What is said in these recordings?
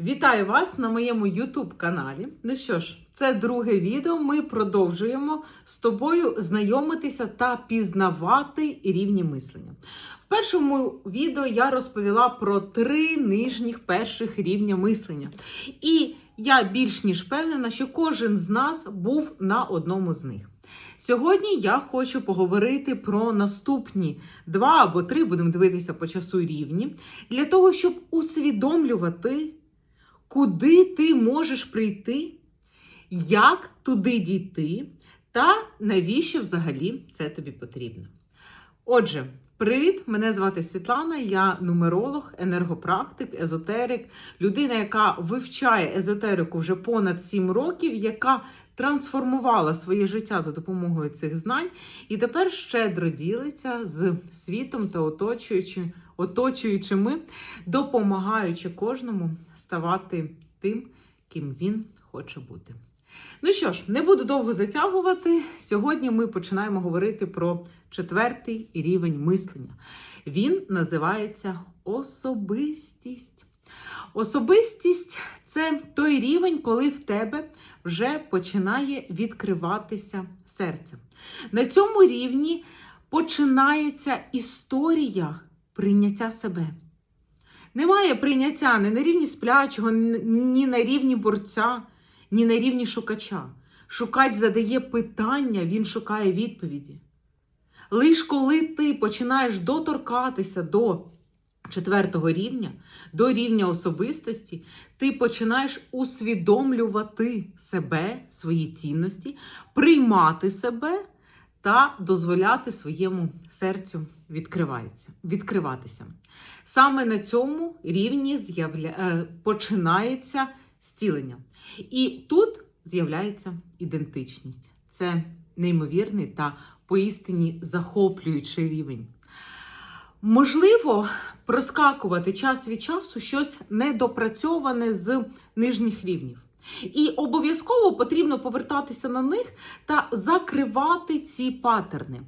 Вітаю вас на моєму YouTube каналі. Ну що ж, це друге відео. Ми продовжуємо з тобою знайомитися та пізнавати рівні мислення. В першому відео я розповіла про три нижніх перших рівня мислення. І я більш ніж впевнена, що кожен з нас був на одному з них. Сьогодні я хочу поговорити про наступні два або три, будемо дивитися по часу рівні, для того, щоб усвідомлювати, куди ти можеш прийти, як туди дійти, та навіщо взагалі це тобі потрібно. Отже, привіт! Мене звати Світлана, я нумеролог, енергопрактик, езотерик, людина, яка вивчає езотерику вже понад 7 років, яка трансформувала своє життя за допомогою цих знань, і тепер щедро ділиться з світом та оточуючи, оточуючими, допомагаючи кожному ставати тим, ким він хоче бути. Ну що ж, не буду довго затягувати. Сьогодні ми починаємо говорити про четвертий рівень мислення. Він називається особистість. Особистість це той рівень, коли в тебе вже починає відкриватися серце. На цьому рівні починається історія прийняття себе. Немає прийняття ні на рівні сплячого, ні на рівні борця, ні на рівні шукача. Шукач задає питання, він шукає відповіді. Лиш коли ти починаєш доторкатися до четвертого рівня, до рівня особистості, ти починаєш усвідомлювати себе, свої цінності, приймати себе та дозволяти своєму серцю відкривається, відкриватися. Саме на цьому рівні з'явля... е, починається зцілення. І тут з'являється ідентичність. Це неймовірний та поістині захоплюючий рівень. Можливо, проскакувати час від часу щось недопрацьоване з нижніх рівнів. І обов'язково потрібно повертатися на них та закривати ці паттерни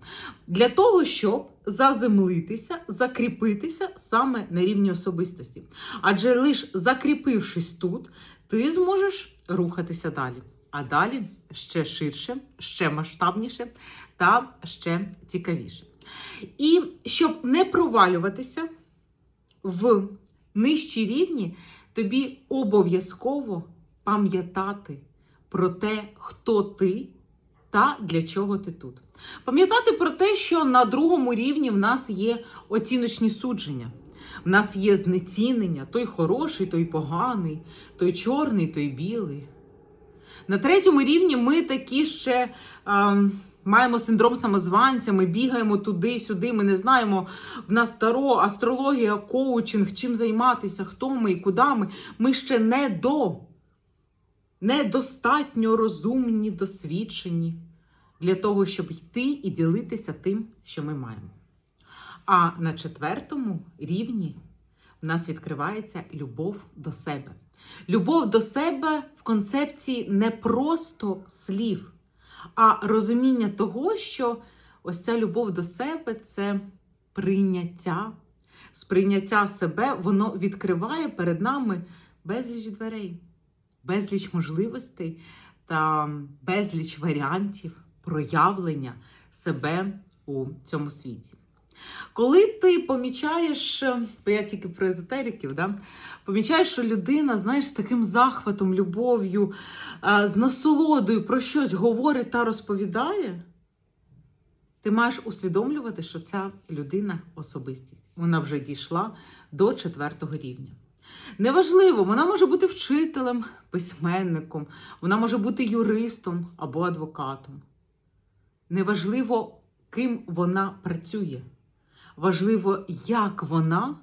для того, щоб заземлитися, закріпитися саме на рівні особистості. Адже лише закріпившись тут, ти зможеш рухатися далі. А далі ще ширше, ще масштабніше та ще цікавіше. І щоб не провалюватися в нижчі рівні, тобі обов'язково пам'ятати про те, хто ти та для чого ти тут. Пам'ятати про те, що на другому рівні в нас є оціночні судження. В нас є знецінення, той хороший, той поганий, той чорний, той білий. На третьому рівні ми такі ще. А, Маємо синдром самозванця, ми бігаємо туди-сюди, ми не знаємо. В нас таро, астрологія, коучинг, чим займатися, хто ми і куди ми. Ми ще не до, недостатньо розумні, досвідчені для того, щоб йти і ділитися тим, що ми маємо. А на четвертому рівні в нас відкривається любов до себе. Любов до себе в концепції не просто слів а розуміння того, що ось ця любов до себе це прийняття, сприйняття себе, воно відкриває перед нами безліч дверей, безліч можливостей та безліч варіантів проявлення себе у цьому світі. Коли ти помічаєш, бо я тільки про езотериків, да? помічаєш, що людина, знаєш, з таким захватом, любов'ю, з насолодою про щось говорить та розповідає, ти маєш усвідомлювати, що ця людина особистість. Вона вже дійшла до четвертого рівня. Неважливо, вона може бути вчителем, письменником, вона може бути юристом або адвокатом. Неважливо, ким вона працює. Важливо, як вона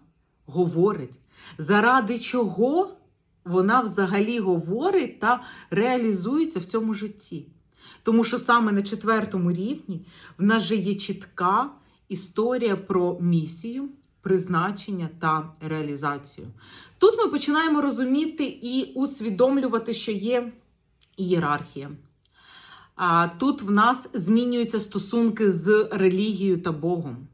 говорить, заради чого вона взагалі говорить та реалізується в цьому житті. Тому що саме на четвертому рівні в нас же є чітка історія про місію, призначення та реалізацію. Тут ми починаємо розуміти і усвідомлювати, що є ієрархія. А тут в нас змінюються стосунки з релігією та Богом.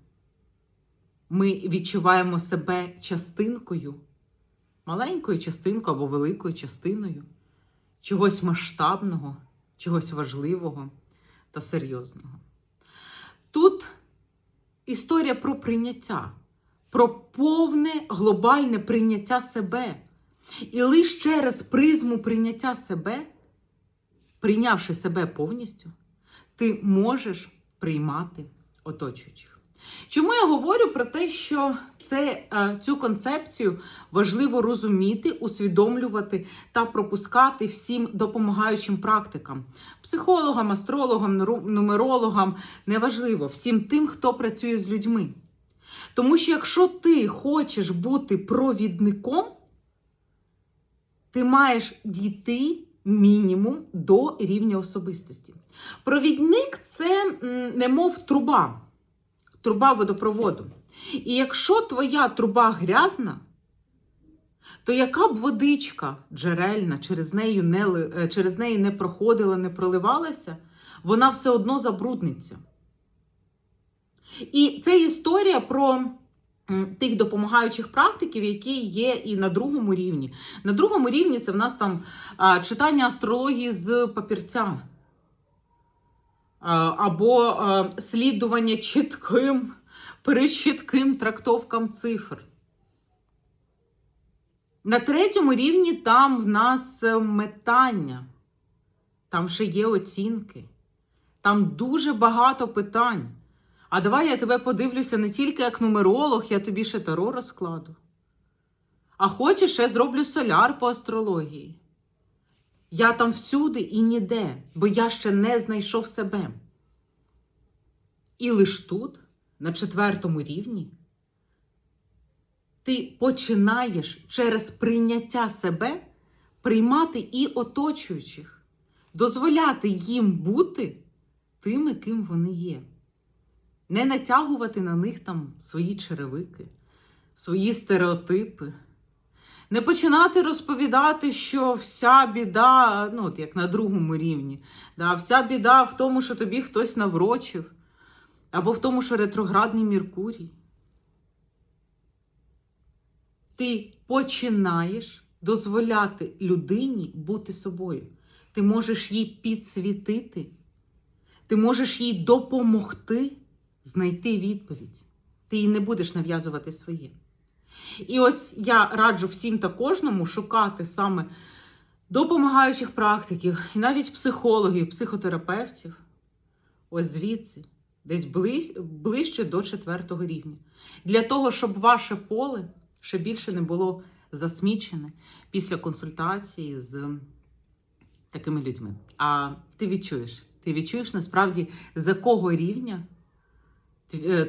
Ми відчуваємо себе частинкою маленькою частинкою або великою частиною чогось масштабного, чогось важливого та серйозного. Тут історія про прийняття, про повне глобальне прийняття себе. І лише через призму прийняття себе, прийнявши себе повністю, ти можеш приймати оточуючих. Чому я говорю про те, що це, е, цю концепцію важливо розуміти, усвідомлювати та пропускати всім допомагаючим практикам, психологам, астрологам, нумерологам, неважливо, всім тим, хто працює з людьми. Тому що якщо ти хочеш бути провідником, ти маєш дійти мінімум до рівня особистості. Провідник це немов труба, труба водопроводу. І якщо твоя труба грязна, то яка б водичка джерельна через неї не, е, через неї не проходила, не проливалася, вона все одно забрудниться. І це історія про тих допомагаючих практиків, які є і на другому рівні. На другому рівні це в нас там читання астрології з папірця. Або слідування чітким, перечітким трактовкам цифр. На третьому рівні там в нас е, метання, там ще є оцінки, там дуже багато питань. А давай я тебе подивлюся не тільки як нумеролог, я тобі ще таро розкладу. А хочеш, ще зроблю соляр по астрології. Я там всюди і ніде, бо я ще не знайшов себе. І лиш тут, на четвертому рівні, ти починаєш через прийняття себе приймати і оточуючих, дозволяти їм бути тими, ким вони є. Не натягувати на них там свої черевики, свої стереотипи. Не починати розповідати, що вся біда, ну, от як на другому рівні, да, вся біда в тому, що тобі хтось наврочив, або в тому, що ретроградний Меркурій. Ти починаєш дозволяти людині бути собою. Ти можеш їй підсвітити, ти можеш їй допомогти знайти відповідь. Ти їй не будеш нав'язувати своє. І ось я раджу всім та кожному шукати саме допомагаючих практиків, і навіть психологів, психотерапевтів. Ось звідси, десь ближ, ближче до четвертого рівня. Для того, щоб ваше поле ще більше не було засмічене після консультації з такими людьми. А ти відчуєш, ти відчуєш насправді, за кого рівня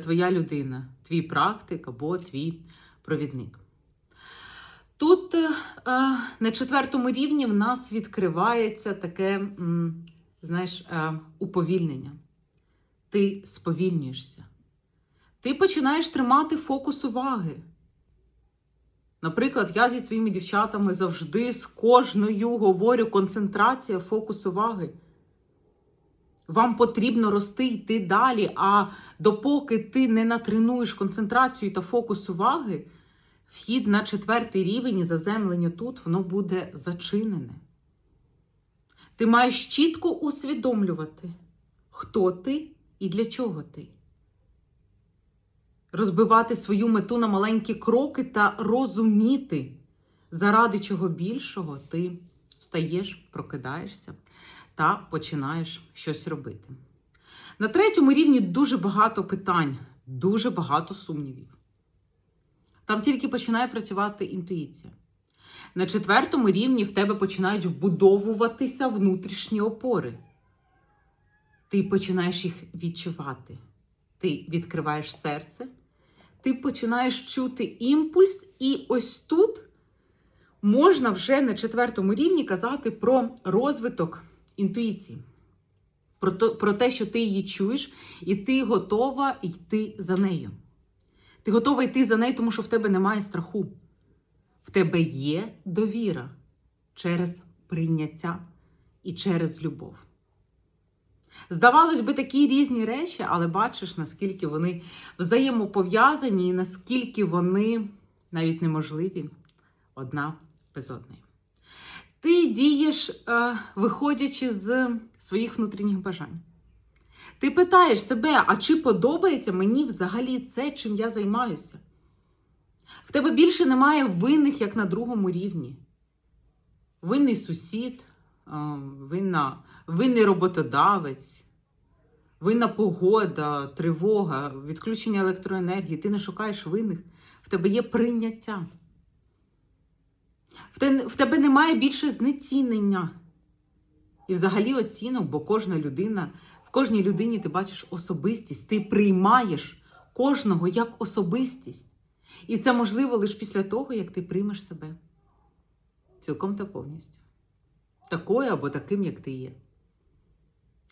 твоя людина, твій практик або твій провідник. Тут е, е, на четвертому рівні в нас відкривається таке, знаєш, е, уповільнення. Ти сповільнюєшся. Ти починаєш тримати фокус уваги. Наприклад, я зі своїми дівчатами завжди з кожною говорю концентрація, фокус уваги. Вам потрібно рости йти далі, а допоки ти не натренуєш концентрацію та фокус уваги, вхід на четвертий рівень і заземлення тут, воно буде зачинене. Ти маєш чітко усвідомлювати, хто ти і для чого ти. Розбивати свою мету на маленькі кроки та розуміти, заради чого більшого ти встаєш, прокидаєшся та починаєш щось робити. На третьому рівні дуже багато питань, дуже багато сумнівів. Там тільки починає працювати інтуїція. На четвертому рівні в тебе починають вбудовуватися внутрішні опори. Ти починаєш їх відчувати. Ти відкриваєш серце, ти починаєш чути імпульс, і ось тут можна вже на четвертому рівні казати про розвиток інтуїції. Про, то, про те, що ти її чуєш, і ти готова йти за нею. Ти готова йти за нею, тому що в тебе немає страху. В тебе є довіра через прийняття і через любов. Здавалось би, такі різні речі, але бачиш, наскільки вони взаємопов'язані і наскільки вони навіть неможливі одна без одної. Ти дієш, е, виходячи з своїх внутрішніх бажань. Ти питаєш себе, а чи подобається мені взагалі це, чим я займаюся? В тебе більше немає винних, як на другому рівні. Винний сусід, е, винна, винний роботодавець, винна погода, тривога, відключення електроенергії. Ти не шукаєш винних. В тебе є прийняття. В те- В тебе немає більше знецінення. І взагалі оцінок, бо кожна людина, в кожній людині ти бачиш особистість, ти приймаєш кожного як особистість. І це можливо лише після того, як ти приймеш себе цілком та повністю. Такою або таким, як ти є.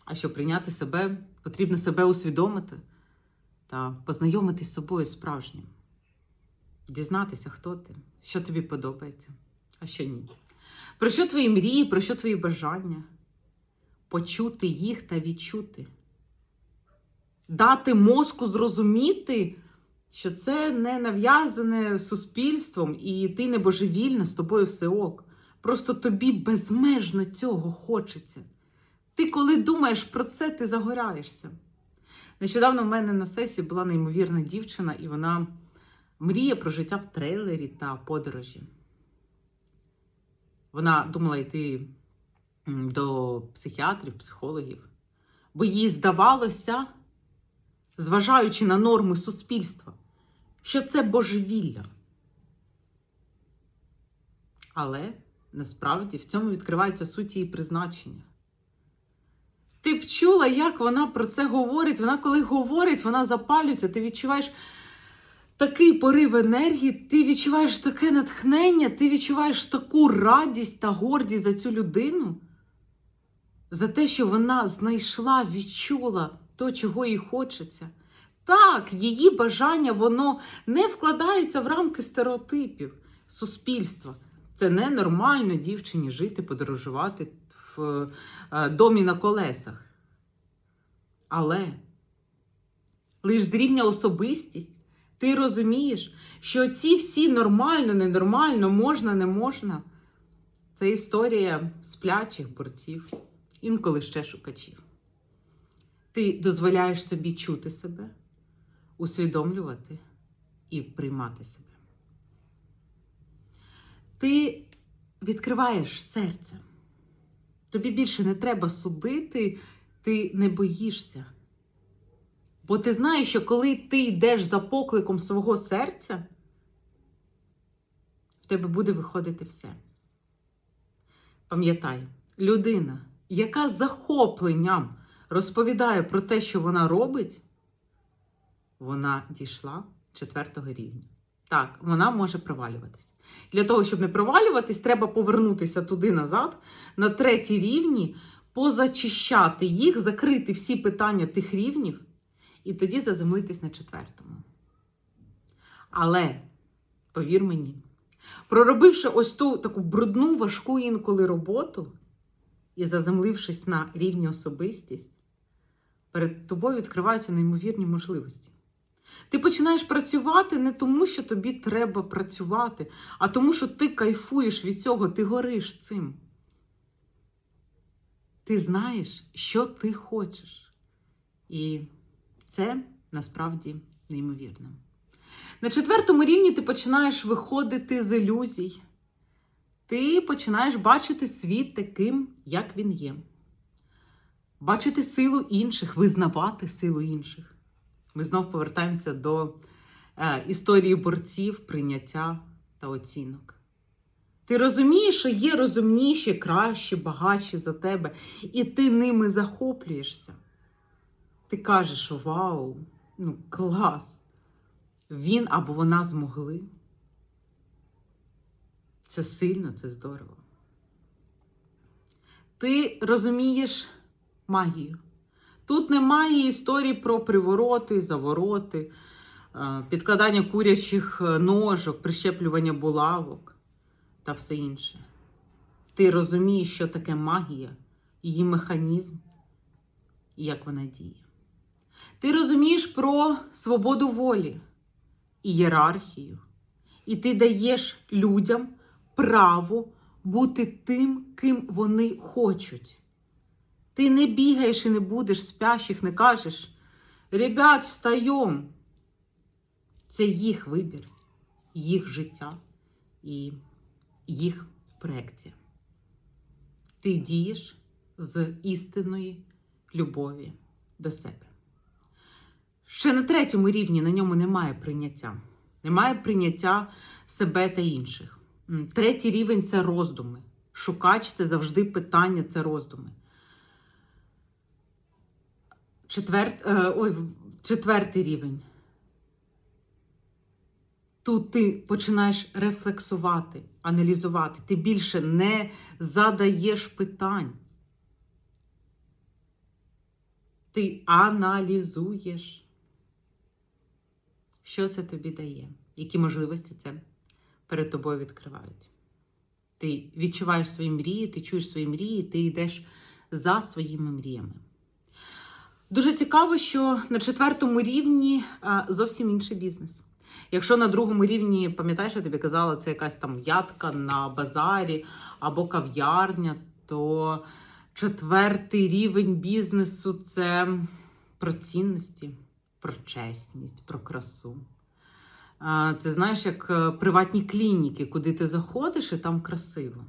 А щоб прийняти себе, потрібно себе усвідомити та познайомитись з собою справжнім. Дізнатися, хто ти, що тобі подобається, а що ні. Про що твої мрії, про що твої бажання? Почути їх та відчути. Дати мозку зрозуміти, що це не нав'язане суспільством, і ти не божевільна, з тобою все ок. Просто тобі безмежно цього хочеться. Ти, коли думаєш про це, ти загораєшся. Нещодавно в мене на сесії була неймовірна дівчина, і вона мріє про життя в трейлері та подорожі. Вона думала йти до психіатрів, психологів, бо їй здавалося, зважаючи на норми суспільства, що це божевілля. Але насправді в цьому відкривається суть її призначення. Ти б чула, як вона про це говорить. Вона, коли говорить, вона запалюється, ти відчуваєш такий порив енергії, ти відчуваєш таке натхнення, ти відчуваєш таку радість та гордість за цю людину, за те, що вона знайшла, відчула то, чого їй хочеться. Так, її бажання, воно не вкладається в рамки стереотипів суспільства. Це ненормально дівчині жити, подорожувати в е, домі на колесах. Але лише з рівня особистість ти розумієш, що ці всі нормально, ненормально, можна, не можна. Це історія сплячих борців, інколи ще шукачів. Ти дозволяєш собі чути себе, усвідомлювати і приймати себе. Ти відкриваєш серце. Тобі більше не треба судити, ти не боїшся. Бо ти знаєш, що коли ти йдеш за покликом свого серця, в тебе буде виходити все. Пам'ятай, людина, яка захопленням розповідає про те, що вона робить, вона дійшла четвертого рівня. Так, вона може провалюватись. Для того, щоб не провалюватись, треба повернутися туди назад, на третій рівні, позачищати їх, закрити всі питання тих рівнів, і тоді заземлитись на четвертому. Але, повір мені, проробивши ось ту таку брудну, важку інколи роботу і заземлившись на рівні особистість, перед тобою відкриваються неймовірні можливості. Ти починаєш працювати не тому, що тобі треба працювати, а тому, що ти кайфуєш від цього, ти гориш цим. Ти знаєш, що ти хочеш. І це насправді неймовірно. На четвертому рівні ти починаєш виходити з ілюзій. Ти починаєш бачити світ таким, як він є. Бачити силу інших, визнавати силу інших. Ми знов повертаємося до е, історії борців, прийняття та оцінок. Ти розумієш, що є розумніші, кращі, багатші за тебе, і ти ними захоплюєшся. Ти кажеш: Вау, ну клас! Він або вона змогли. Це сильно, це здорово. Ти розумієш магію. Тут немає історії про привороти, завороти, е, підкладання курячих е, ножок, прищеплювання булавок та все інше. Ти розумієш, що таке магія, її механізм і як вона діє. Ти розумієш про свободу волі і ієрархію, і ти даєш людям право бути тим, ким вони хочуть. Ти не бігаєш і не будеш спящих, не кажеш. Ребят, встаєм. Це їх вибір, їх життя і їх проекція. Ти дієш з істинної любові до себе. Ще на третьому рівні на ньому немає прийняття. Немає прийняття себе та інших. Третій рівень це роздуми. Шукач це завжди питання, це роздуми. Четверт, е, ой, четвертий рівень. Тут ти починаєш рефлексувати, аналізувати. Ти більше не задаєш питань. Ти аналізуєш. Що це тобі дає? Які можливості це перед тобою відкривають? Ти відчуваєш свої мрії, ти чуєш свої мрії, ти йдеш за своїми мріями. Дуже цікаво, що на четвертому рівні зовсім інший бізнес. Якщо на другому рівні, пам'ятаєш, я тобі казала, це якась там ядка на базарі або кав'ярня, то четвертий рівень бізнесу це про цінності, про чесність, про красу. Це знаєш, як е, приватні клініки, куди ти заходиш і там красиво.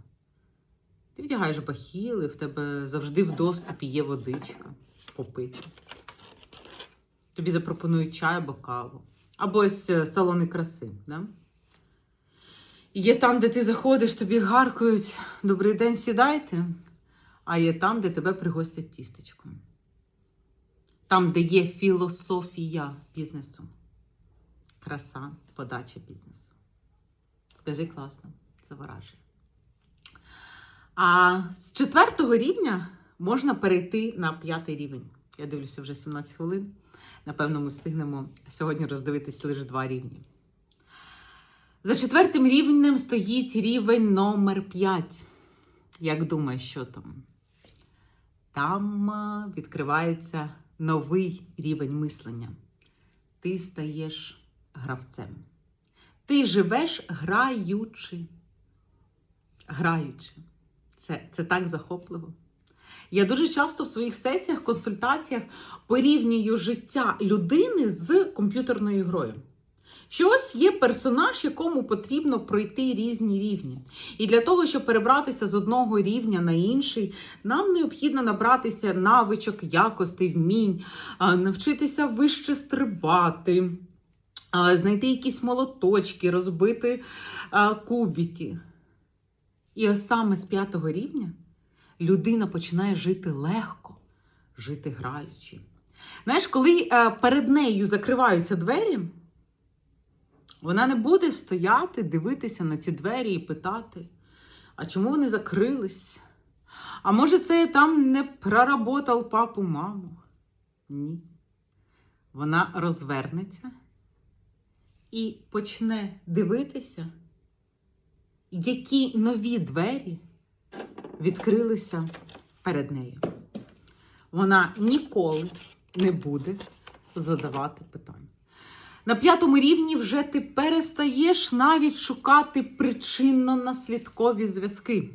Ти вдягаєш бахіли, в тебе завжди в доступі є водичка попити. Тобі запропонують чай або каву. Або ось е, салони краси. Да? Є там, де ти заходиш, тобі гаркають Добрий день, сідайте, а є там, де тебе пригостять тістечком. Там, де є філософія бізнесу. Краса, подача бізнесу. Скажи класно, це вражає. А з четвертого рівня можна перейти на п'ятий рівень. Я дивлюся вже 17 хвилин. Напевно, ми встигнемо сьогодні роздивитись лише два рівні. За четвертим рівнем стоїть рівень номер 5. Як думаєш, що там? Там е, відкривається новий рівень мислення. Ти стаєш гравцем. Ти живеш граючи. Граючи. Це, це так захопливо. Я дуже часто в своїх сесіях, консультаціях порівнюю життя людини з комп'ютерною грою. Що ось є персонаж, якому потрібно пройти різні рівні. І для того, щоб перебратися з одного рівня на інший, нам необхідно набратися навичок, якостей, вмінь, навчитися вище стрибати, знайти якісь молоточки, розбити кубики. І ось саме з п'ятого рівня людина починає жити легко, жити граючи. Знаєш, коли е, перед нею закриваються двері, вона не буде стояти, дивитися на ці двері і питати, а чому вони закрились? А може, це там не проработав папу маму? Ні. Вона розвернеться і почне дивитися, які нові двері відкрилися перед нею. Вона ніколи не буде задавати питань. На п'ятому рівні вже ти перестаєш навіть шукати причинно-наслідкові зв'язки.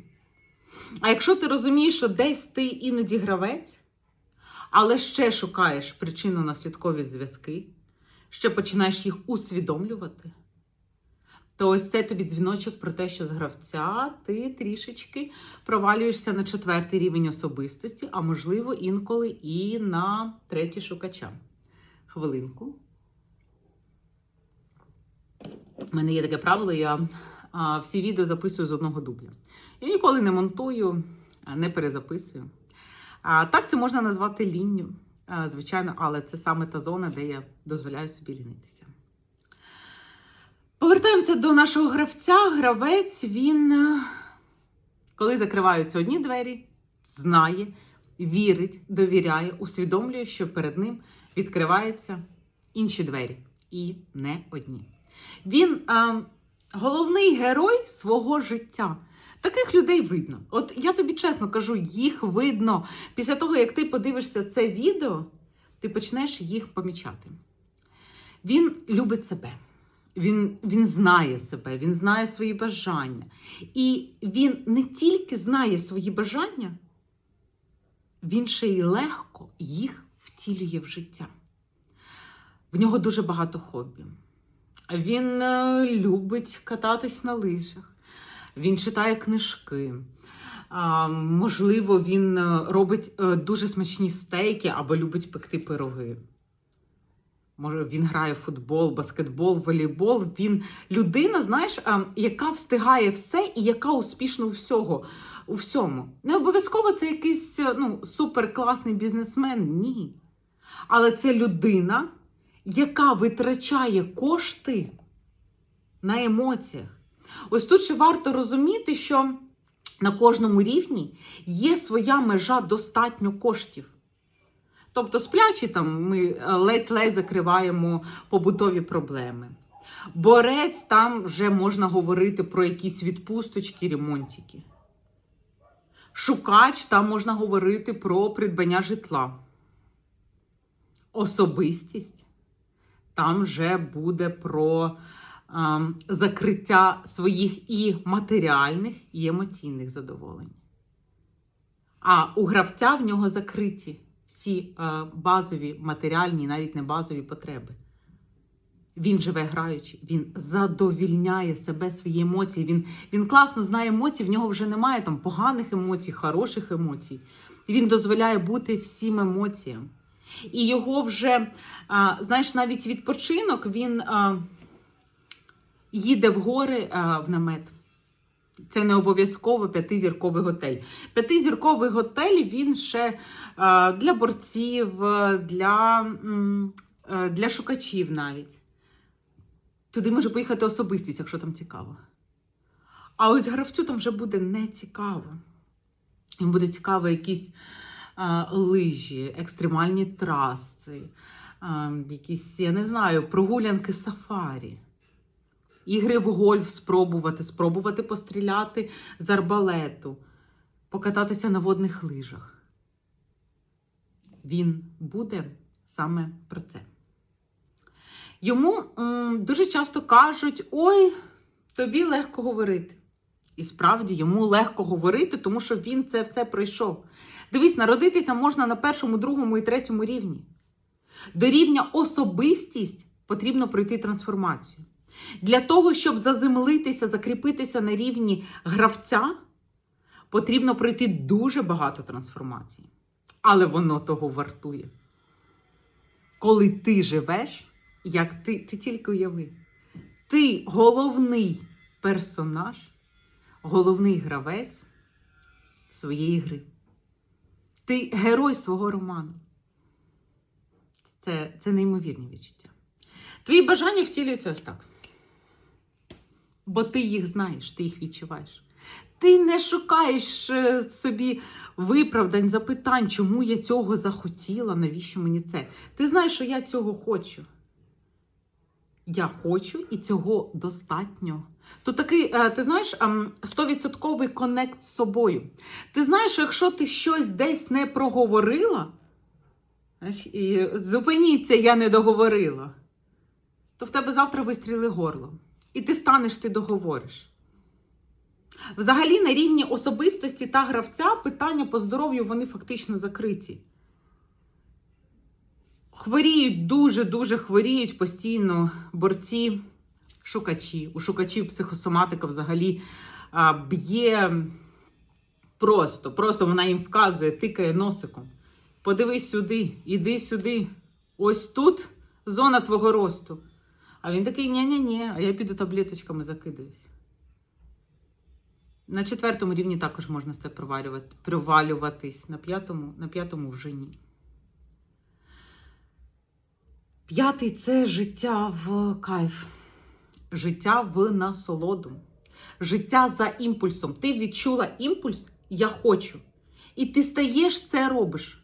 А якщо ти розумієш, що десь ти іноді гравець, але ще шукаєш причинно-наслідкові зв'язки, ще починаєш їх усвідомлювати, то ось це тобі дзвіночок про те, що з гравця ти трішечки провалюєшся на четвертий рівень особистості, а можливо, інколи і на третій шукача. Хвилинку. У мене є таке правило, я а, всі відео записую з одного дубля. Я ніколи не монтую, не перезаписую. А, так це можна назвати лінню, а, звичайно, але це саме та зона, де я дозволяю собі лінитися. Повертаємося до нашого гравця. Гравець, він, коли закриваються одні двері, знає, вірить, довіряє, усвідомлює, що перед ним відкриваються інші двері. І не одні. Він е, головний герой свого життя. Таких людей видно. От я тобі чесно кажу, їх видно. Після того, як ти подивишся це відео, ти почнеш їх помічати. Він любить себе. Він, він знає себе, він знає свої бажання. І він не тільки знає свої бажання, він ще й легко їх втілює в життя. В нього дуже багато хобі. Він е, любить кататись на лижах, він читає книжки. Можливо, він е, робить е, дуже смачні стейки або любить пекти пироги. Може, він грає в футбол, баскетбол, волейбол. Він людина, знаєш, яка встигає все і яка успішна у всього, у всьому. Не обов'язково це якийсь ну, суперкласний бізнесмен. Ні. Але це людина, яка витрачає кошти на емоціях. Ось тут ще варто розуміти, що на кожному рівні є своя межа достатньо коштів. Тобто, сплячі там ми е, ледь-ледь закриваємо побутові проблеми. Борець там вже можна говорити про якісь відпусточки, ремонтики. Шукач там можна говорити про придбання житла. Особистість там вже буде про е, закриття своїх і матеріальних, і емоційних задоволень. А у гравця в нього закриті всі е, базові матеріальні, навіть не базові потреби. Він живе граючи, він задовільняє себе, свої емоції. Він, він класно знає емоції, в нього вже немає там поганих емоцій, хороших емоцій. Він дозволяє бути всім емоціям. І його вже, знаєш, навіть відпочинок він їде в гори в намет. Це не обов'язково п'ятизірковий готель. П'ятизірковий готель він ще для борців, для, для шукачів навіть. Туди може поїхати особистість, якщо там цікаво. А ось гравцю там вже буде не цікаво. Їм буде цікаво якісь лижі, екстремальні траси, якісь, я не знаю, прогулянки сафарі. Ігри в гольф спробувати, спробувати постріляти з арбалету, покататися на водних лижах. Він буде саме про це. Йому м, дуже часто кажуть: ой, тобі легко говорити. І справді йому легко говорити, тому що він це все пройшов. Дивись, народитися можна на першому, другому і третьому рівні. До рівня особистість потрібно пройти трансформацію. Для того, щоб заземлитися, закріпитися на рівні гравця, потрібно пройти дуже багато трансформацій. Але воно того вартує. Коли ти живеш, як ти, ти тільки уяви, ти головний персонаж, головний гравець своєї гри. Ти герой свого роману. Це, це неймовірні відчуття. Твої бажання втілюються ось так. Бо ти їх знаєш, ти їх відчуваєш. Ти не шукаєш е, собі виправдань, запитань, чому я цього захотіла, навіщо мені це. Ти знаєш, що я цього хочу. Я хочу і цього достатньо. То такий, е, ти знаєш, ем, 100% конект з собою. Ти знаєш, якщо ти щось десь не проговорила, і зупиніться, я не договорила, то в тебе завтра вистріли горло. І ти станеш, ти договориш. Взагалі, на рівні особистості та гравця питання по здоров'ю вони фактично закриті. Хворіють, дуже-дуже хворіють постійно борці, шукачі. У шукачів психосоматика взагалі б'є просто, просто вона їм вказує, тикає носиком. Подивись сюди, іди сюди. Ось тут зона твого росту. А він такий ні-ні-ні, а я піду таблеточками закидаюсь. На четвертому рівні також можна це провалювати, провалюватись, на п'ятому, на п'ятому вже ні. П'ятий це життя в кайф, життя в насолоду, життя за імпульсом. Ти відчула імпульс, я хочу. І ти стаєш це робиш.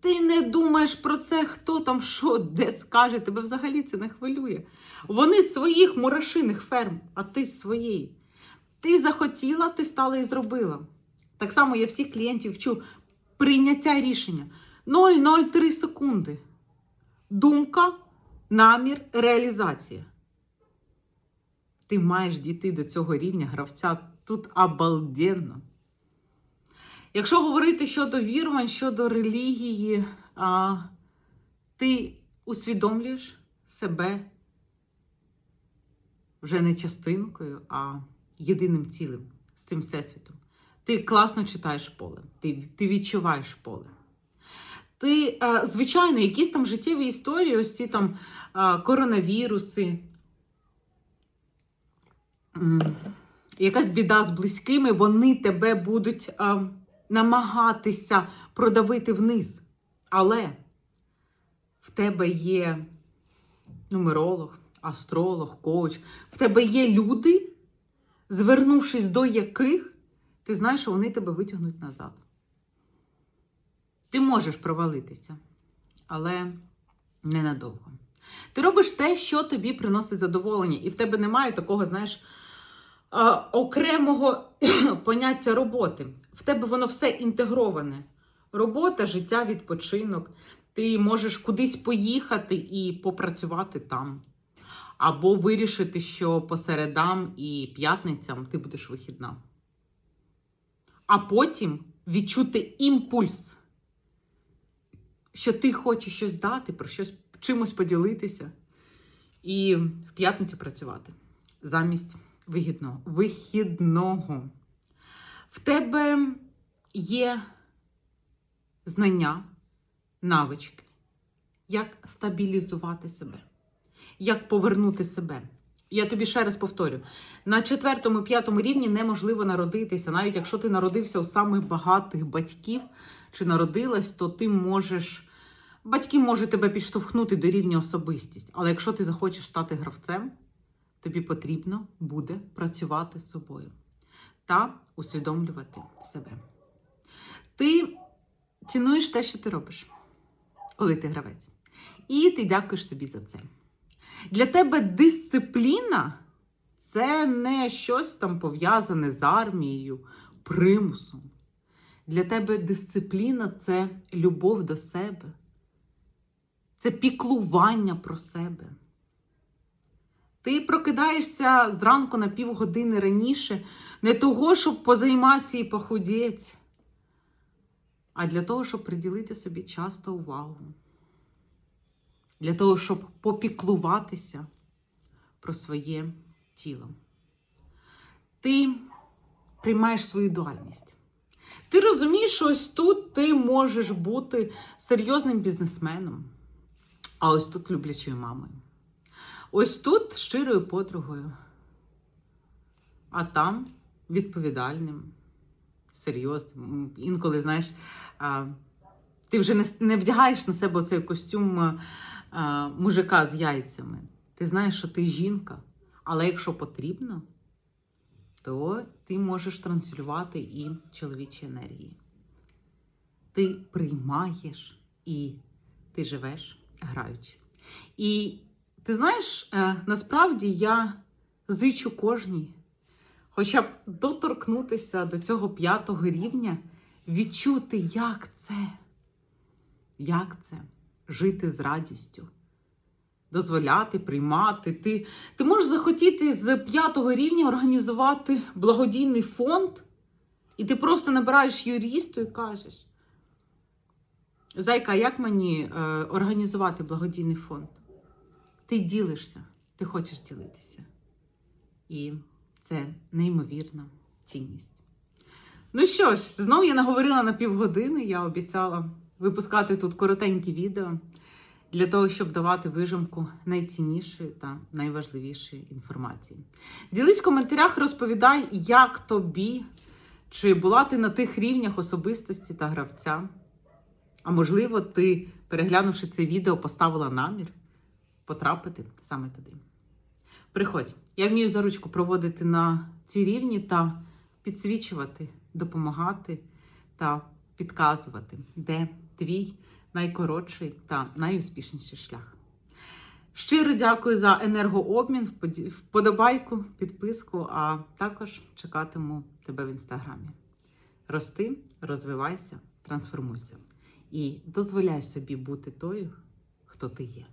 Ти не думаєш про це, хто там що, де скаже, тебе взагалі це не хвилює. Вони з своїх мурашиних ферм, а ти з своєї. Ти захотіла, ти стала і зробила. Так само я всіх клієнтів вчу прийняття рішення 0,03 секунди. Думка, намір, реалізація. Ти маєш дійти до цього рівня гравця тут обалденно. Якщо говорити щодо вірувань, щодо релігії, а, ти усвідомлюєш себе вже не частинкою, а єдиним цілим з цим всесвітом. Ти класно читаєш поле, ти, ти відчуваєш поле. Ти, е, звичайно, якісь там життєві історії, ось ці там е, коронавіруси, якась біда з близькими, вони тебе будуть е, намагатися продавити вниз. Але в тебе є нумеролог, астролог, коуч, в тебе є люди, звернувшись до яких, ти знаєш, що вони тебе витягнуть назад. Ти можеш провалитися, але ненадовго. Ти робиш те, що тобі приносить задоволення, і в тебе немає такого, знаєш, окремого поняття роботи. В тебе воно все інтегроване. Робота, життя, відпочинок. Ти можеш кудись поїхати і попрацювати там. Або вирішити, що по середам і п'ятницям ти будеш вихідна. А потім відчути імпульс, що ти хочеш щось дати, про щось чимось поділитися, і в п'ятницю працювати замість вигідного, вихідного. В тебе є знання, навички, як стабілізувати себе, як повернути себе. Я тобі ще раз повторю: на четвертому, п'ятому рівні неможливо народитися. Навіть якщо ти народився у самих багатих батьків чи народилась, то ти можеш. Батьки можуть тебе підштовхнути до рівня особистість. Але якщо ти захочеш стати гравцем, тобі потрібно буде працювати з собою та усвідомлювати себе. Ти цінуєш те, що ти робиш, коли ти гравець. І ти дякуєш собі за це. Для тебе дисципліна це не щось там пов'язане з армією, примусом. Для тебе дисципліна це любов до себе, це піклування про себе. Ти прокидаєшся зранку на півгодини раніше, не того, щоб позайматися і похудіти, а для того, щоб приділити собі час та увагу для того, щоб попіклуватися про своє тіло. Ти приймаєш свою дуальність. Ти розумієш, що ось тут ти можеш бути серйозним бізнесменом, а ось тут люблячою мамою. Ось тут щирою подругою, а там відповідальним, серйозним. Інколи, знаєш, ти вже не, вдягаєш на себе цей костюм а, мужика з яйцями. Ти знаєш, що ти жінка, але якщо потрібно, то ти можеш транслювати і чоловічі енергії. Ти приймаєш і ти живеш граючи. І ти знаєш, е, насправді я зичу кожній, хоча б доторкнутися до цього п'ятого рівня, відчути, як це, як це жити з радістю, дозволяти, приймати. Ти, ти можеш захотіти з п'ятого рівня організувати благодійний фонд, і ти просто набираєш юристу і кажеш. Зайка, як мені е, організувати благодійний фонд? Ти ділишся, ти хочеш ділитися. І це неймовірна цінність. Ну що ж, знову я наговорила на півгодини, я обіцяла випускати тут коротенькі відео для того, щоб давати вижимку найціннішої та найважливішої інформації. Ділись в коментарях, розповідай, як тобі, чи була ти на тих рівнях особистості та гравця. А можливо, ти, переглянувши це відео, поставила намір потрапити саме туди. Приходь, я вмію за ручку проводити на ці рівні та підсвічувати, допомагати та підказувати, де твій найкоротший та найуспішніший шлях. Щиро дякую за енергообмін, вподобайку, підписку, а також чекатиму тебе в інстаграмі. Рости, розвивайся, трансформуйся і дозволяй собі бути тою, хто ти є.